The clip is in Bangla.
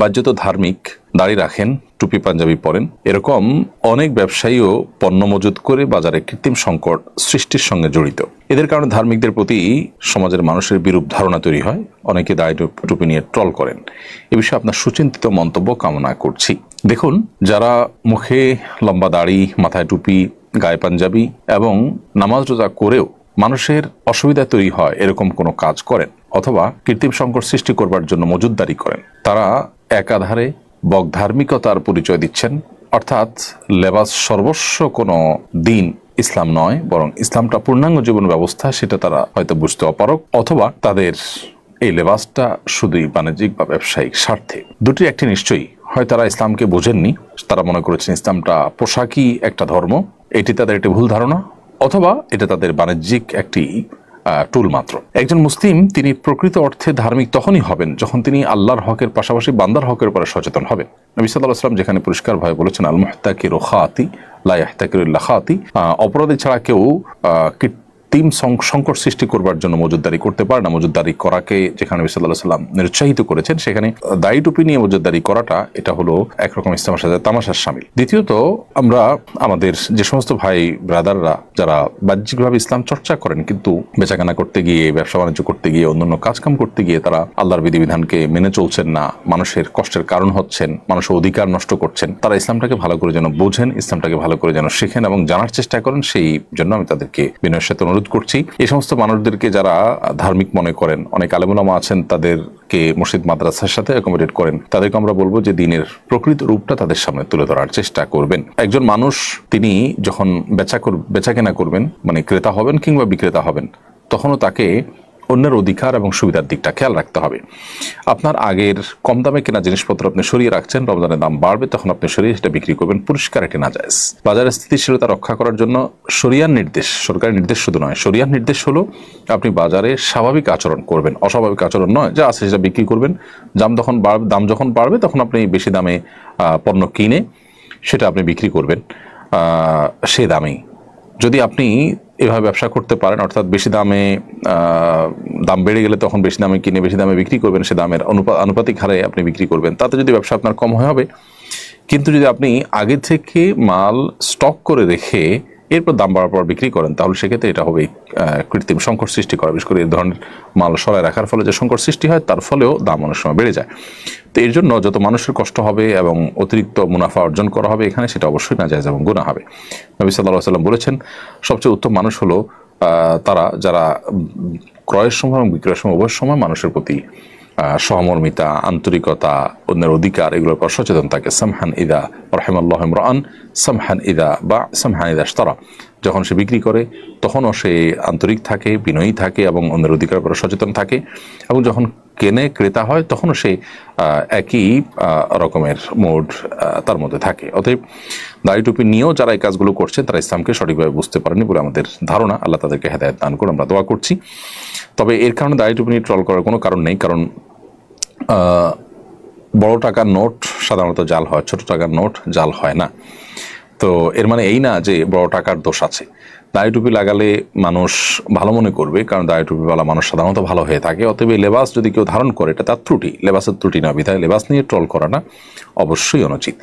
বাহ্যত ধার্মিক, দাড়ি রাখেন, টুপি পাঞ্জাবি পরেন। এরকম অনেক ব্যবসায়ীও পণ্য মজুত করে বাজারে কৃত্রিম সংকট সৃষ্টির সঙ্গে জড়িত। এদের কারণে ধার্মিকদের প্রতি সমাজের মানুষের বিরূপ ধারণা তৈরি হয়। অনেকে দাড়ি টুপি নিয়ে ট্রল করেন। এ বিষয়ে আপনার সুচিন্তিত মন্তব্য কামনা করছি। দেখুন, যারা মুখে লম্বা দাড়ি, মাথায় টুপি, গায়ে পাঞ্জাবি এবং নামাজ রোজা করেও মানুষের অসুবিধা তৈরি হয়, এরকম কোনো কাজ করেন অথবা কৃত্রিম সংকট সৃষ্টি করবার জন্য মজুদদারি করেন, তারা একাধারে বক ধার্মিকতার পরিচয় দিচ্ছেন, অর্থাৎ লেবাস সর্বস্ব কোনো দিন ইসলাম নয়, বরং ইসলামটা পূর্ণাঙ্গ জীবন ব্যবস্থা, সেটা তারা হয়তো বুঝতে অপারক অথবা তাদের এই লেবাসটা শুধুই বাণিজ্যিক বা ব্যবসায়িক স্বার্থে। দুটি একটি নিশ্চয়ই, হয় তারা ইসলামকে বোঝেননি, তারা মনে করেছেন ইসলামটা পোশাকই একটা ধর্ম, এটি তাদের একটি ভুল ধারণা, অথবা এটা তাদের বাণিজ্যিক একটি টুল মাত্র। একজন মুসলিম, তিনি প্রকৃত অর্থে ধার্মিক তখনই হবেন যখন তিনি আল্লাহর হকের পাশাপাশি বান্দার হকের উপরে সচেতন হবেন। নবী সাল্লাহ আসলাম যেখানে পরিষ্কার ভাবে বলেছেন আল মুহতাকির খাতি লাহতাকিরুল্লাহ খাতি অপরাধী ছাড়া কেউ সং- সংকট সৃষ্টি করবার জন্য মজুদারি করতে পারে না। মজুদারি করাকে যেখানে নবী সাল্লাহ সাল্লাম নিরুৎসাহিত করেছেন, সেখানে দায়ী টুপি নিয়ে মজুদারি করাটা, এটা হলো একরকম ইসলামের সাথে তামাশার সামিল। দ্বিতীয়ত, আমরা আমাদের যে সমস্ত ভাই, ব্রাদাররা যারা বাহ্যিকভাবে ইসলাম চর্চা করেন, কিন্তু বেচাকেনা করতে গিয়ে, ব্যবসা বাণিজ্য করতে গিয়ে, অন্যান্য কাজকাম করতে গিয়ে তারা আল্লাহর বিধিবিধানকে মেনে চলছেন না, মানুষের কষ্টের কারণ হচ্ছেন, মানুষের অধিকার নষ্ট করছেন, তারা ইসলামটাকে ভালো করে যেন বোঝেন, ইসলামটাকে ভালো করে যেন শেখেন এবং জানার চেষ্টা করেন, সেই জন্য আমি তাদেরকে বিনয়ের সাথে অনুরোধ করছি, এ সমস্ত মানুষদেরকে যারা ধার্মিক মনে করেন, অনেক আলেমুলামা আছেন, তাদেরকে মসজিদ মাদ্রাসার সাথে অ্যাকোমোডেট করেন। তাদেরকে আমরা বলব যে দিনের প্রকৃত রূপটা তাদের সামনে তুলে ধরার চেষ্টা করবেন। একজন মানুষ, তিনি যখন বেচা বেচা কেনা করবেন মানে ক্রেতা হবেন কিংবা বিক্রেতা হবেন, তখনও তাকে অন্যের অধিকার এবং সুবিধার দিকটা খেয়াল রাখতে হবে। আপনার আগের কম দামে কেনা জিনিসপত্র আপনি সরিয়ে রাখছেন, রমজানের দাম বাড়বে, তখন আপনি সরিয়ে সেটা বিক্রি করবেন, পরিষ্কার এটি না যায় বাজারের স্থিতিশীলতা রক্ষা করার জন্য সরিয়ার নির্দেশ সরকারের নির্দেশ শুধু নয় সরিয়ার নির্দেশ হলো আপনি বাজারে স্বাভাবিক আচরণ করবেন। অস্বাভাবিক আচরণ নয়, যা আছে সেটা বিক্রি করবেন। দাম যখন বাড়বে দাম যখন বাড়বে, তখন আপনি বেশি দামে পণ্য কিনে সেটা আপনি বিক্রি করবেন সে দামেই। যদি আপনি এভাবে ব্যবসা করতে পারেন, অর্থাৎ বেশি দামে দাম বেড়ে গেলে তখন বেশি দামে কিনে বেশি দামে বিক্রি করবেন, সে দামের অনুপাত আনুপাতিক হারে আপনি বিক্রি করবেন। তাতে যদি ব্যবসা আপনার কম হয়ে, হবে। কিন্তু যদি আপনি আগে থেকে মাল স্টক করে রেখে এরপর দাম বাড়ার পর বিক্রি করেন, তাহলে সেক্ষেত্রে এটা হবে কৃত্রিম সংকট সৃষ্টি করা। বিশেষ করে এই ধরনের মাল সরায় রাখার ফলে যে সংকট সৃষ্টি হয়, তার ফলেও দাম অনেক সময় বেড়ে যায়। তো এর জন্য যত মানুষের কষ্ট হবে এবং অতিরিক্ত মুনাফা অর্জন করা হবে এখানে, সেটা অবশ্যই না যায় এবং গুণা হবে। নবী সাল্লাহ সাল্লাম বলেছেন, সবচেয়ে উত্তম মানুষ হলো তারা যারা ক্রয়ের সময় এবং বিক্রয়ের সময় উভয় সময় মানুষের প্রতি সহমর্মিতা আন্তরিকতা, অন্যের অধিকার, এগুলোর উপর সচেতন থাকে। সামহান ইদা রহেমাল্লাহ ইমরান, সামহান ইদা বা সামহান ইদা তারা যখন সে বিক্রি করে, তখনও সে আন্তরিক থাকে, বিনয়ী থাকে এবং অন্যের অধিকারের উপর সচেতন থাকে। এবং যখন কেনে ক্রেতা হয়, তখনও সে একই রকমের মোড তার মধ্যে থাকে। অতএব দাড়ি টুপি নিয়েও যারা এই কাজগুলো করছে, তারা ইসলামকে সঠিকভাবে বুঝতে পারেনি বলে আমাদের ধারণা। আল্লাহ তাদেরকে হেদায়ত দান করে আমরা দোয়া করছি। তবে এর কারণে দাড়ি টুপি নিয়ে ট্রল করার কোনো কারণ নেই, কারণ বড় টাকার নোট সাধারণত জাল হয়, ছোট টাকার নোট জাল হয় না। তো এর মানে এই না যে বড় টাকার দোষ আছে। দাড়ি টুপি লাগালে মানুষ ভালো মনে করবে, কারণ দাড়ি টুপিওয়ালা মানুষ সাধারণত ভালো হয়ে থাকে। অতএব এই লেবাস যদি কেউ ধারণ করে, এটা তার ত্রুটি। লেবাসের ত্রুটি না, বিধায় লেবাস নিয়ে ট্রল করা না, অবশ্যই অনুচিত।